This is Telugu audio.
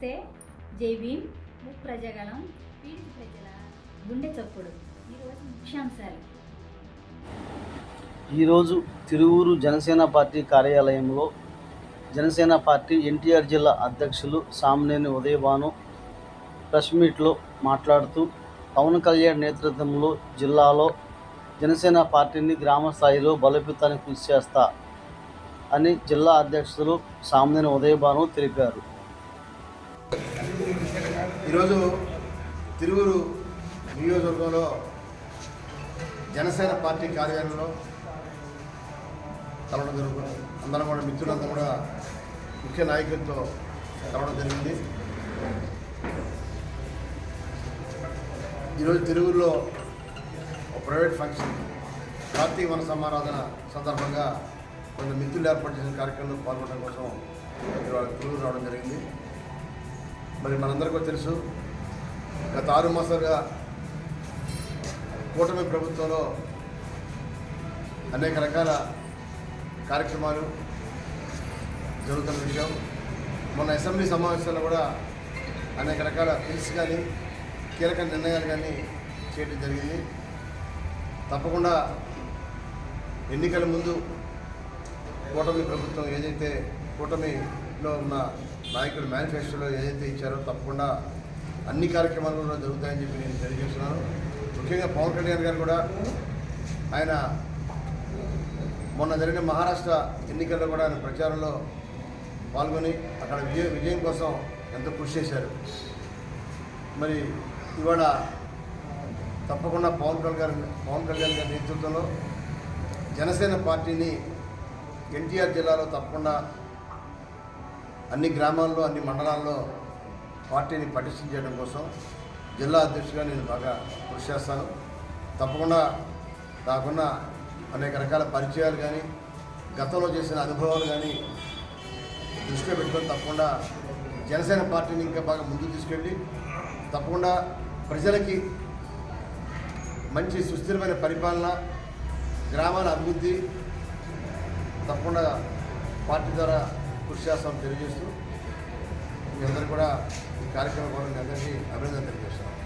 జై భీమ్. ప్రజగలం పీడిత ప్రజల గుండె చప్పుడు. ఈరోజు ముఖ్యాంశాలు. ఈరోజు తిరువూరు జనసేన పార్టీ కార్యాలయంలో జనసేన పార్టీ ఎన్టీఆర్ జిల్లా అధ్యక్షులు సామ్నేని ఉదయభాను ప్రెస్ మీట్లో మాట్లాడుతూ పవన్ కళ్యాణ్ నేతృత్వంలో జిల్లాలో జనసేన పార్టీని గ్రామ స్థాయిలో బలోపేతానికి కృషి చేస్తా అని జిల్లా అధ్యక్షులు సామ్నేని ఉదయభాను తెలిపారు. ఈరోజు తిరువురు నియోజకవర్గంలో జనసేన పార్టీ కార్యాలయంలో కలవడం జరుగుతుంది. అందరం కూడా మిత్రులంతా కూడా ముఖ్య నాయకులతో కలవడం జరిగింది. ఈరోజు తిరువురులో ఒక ప్రైవేట్ ఫంక్షన్ కార్తీక వన సమారాధన సందర్భంగా కొంత మిత్రులు ఏర్పాటు చేసిన కార్యక్రమంలో పాల్గొనడం కోసం తిరువురు రావడం జరిగింది. మరి మనందరికీ తెలుసు గత ఆరు మాసాలుగా కూటమి ప్రభుత్వంలో అనేక రకాల కార్యక్రమాలు జరుగుతున్న విషయం. మొన్న అసెంబ్లీ సమావేశాల్లో కూడా అనేక రకాల బిల్స్ కానీ కీలక నిర్ణయాలు కానీ చేయడం జరిగింది. తప్పకుండా ఎన్నికల ముందు కూటమి ప్రభుత్వం ఏదైతే కూటమి కూటమిలో ఉన్న నాయకులు మేనిఫెస్టోలో ఏదైతే ఇచ్చారో తప్పకుండా అన్ని కార్యక్రమాలు కూడా జరుగుతాయని చెప్పి నేను తెలియజేస్తున్నాను. ముఖ్యంగా పవన్ కళ్యాణ్ గారు కూడా ఆయన మొన్న జరిగిన మహారాష్ట్ర ఎన్నికల్లో కూడా ఆయన ప్రచారంలో పాల్గొని అక్కడ విజయ విజయం కోసం ఎంతో కృషి చేశారు. మరి ఇవాళ తప్పకుండా పవన్ కళ్యాణ్ గారి పవన్ కళ్యాణ్ గారి నేతృత్వంలో జనసేన పార్టీని ఎన్టీఆర్ జిల్లాలో తప్పకుండా అన్ని గ్రామాల్లో అన్ని మండలాల్లో పార్టీని పటిష్టం చేయడం కోసం జిల్లా అధ్యక్షుడిగా నేను బాగా కృషి చేస్తాను. తప్పకుండా నాకున్న అనేక రకాల పరిచయాలు కానీ గతంలో చేసిన అనుభవాలు కానీ దృష్టిలో పెట్టుకొని తప్పకుండా జనసేన పార్టీని ఇంకా బాగా ముందుకు తీసుకెళ్ళి తప్పకుండా ప్రజలకి మంచి సుస్థిరమైన పరిపాలన గ్రామాల అభివృద్ధి తప్పకుండా పార్టీ ద్వారా కృషి చేస్తామని తెలియజేస్తూ మీ అందరూ కూడా ఈ కార్యక్రమం కూడా మీ అందరికీ అభినందన తెలియజేస్తున్నాం.